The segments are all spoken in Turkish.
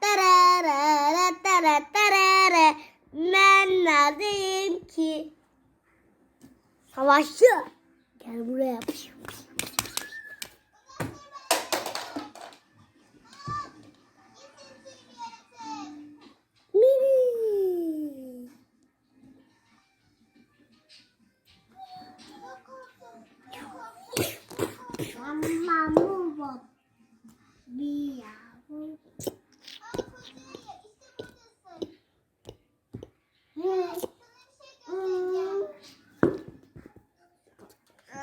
tarara tarara tarara Ben neredeyim ki? Savaşçı. Gel buraya. Mama, move up. Be out.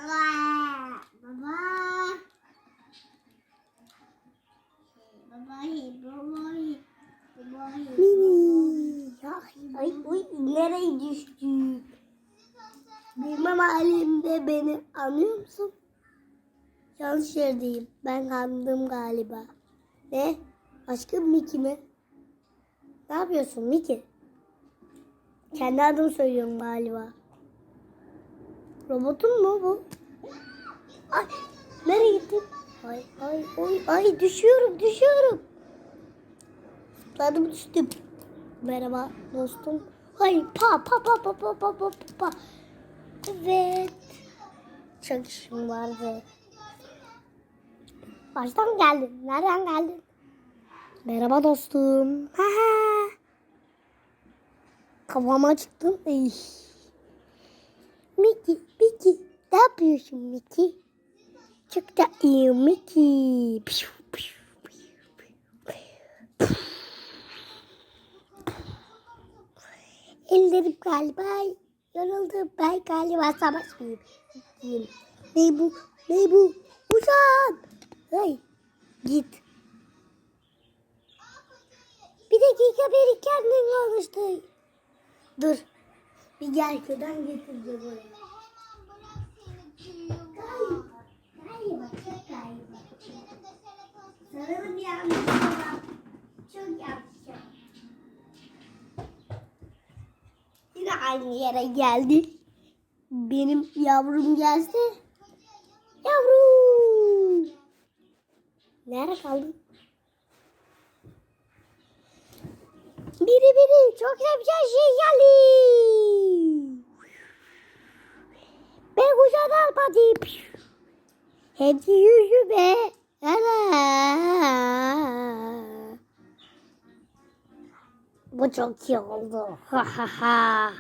Baba. Mini. Ay, ay, nereye düştük? Bilmem halimde beni anlıyor musun? Yanlış yerdeyim. Ben kandım galiba. Ne? Aşkım Miki mi? Ne yapıyorsun Miki? Kendi adımı söylüyorum galiba. Robotun mu bu? Ay, nereye gittin? Ay, ay, ay, ay düşüyorum, düşüyorum. Zıpladım düştüm. Merhaba dostum. Ay, pa, pa, pa, pa, pa, pa, pa, pa. Evet. Çok işim vardı. Baştan geldin. Nereden geldin? Merhaba dostum. Ha ha. Kafama çıktın. Ey. Miki. Ne yapıyorsun Miki? Çok da iyi piu. Ellerim galiba yoruldu. Ben galiba savaşmayayım. Ne bu? Ne bu? Uzan. Hey, git. Bir dakika beni kendin konuştu. Dur. Bir gel köyden getireceğim oraya. Galiba. Galiba. Çok galiba. Sanırım yanlış olan. Yine aynı yere geldi. Benim yavrum gelse. Yavrum. Nerede kaldın? Biri biri çok güzel şey geldi. Ben kucağına almadım. Hepsi yüzü be. 啊啊我找饺子，哈哈,哈。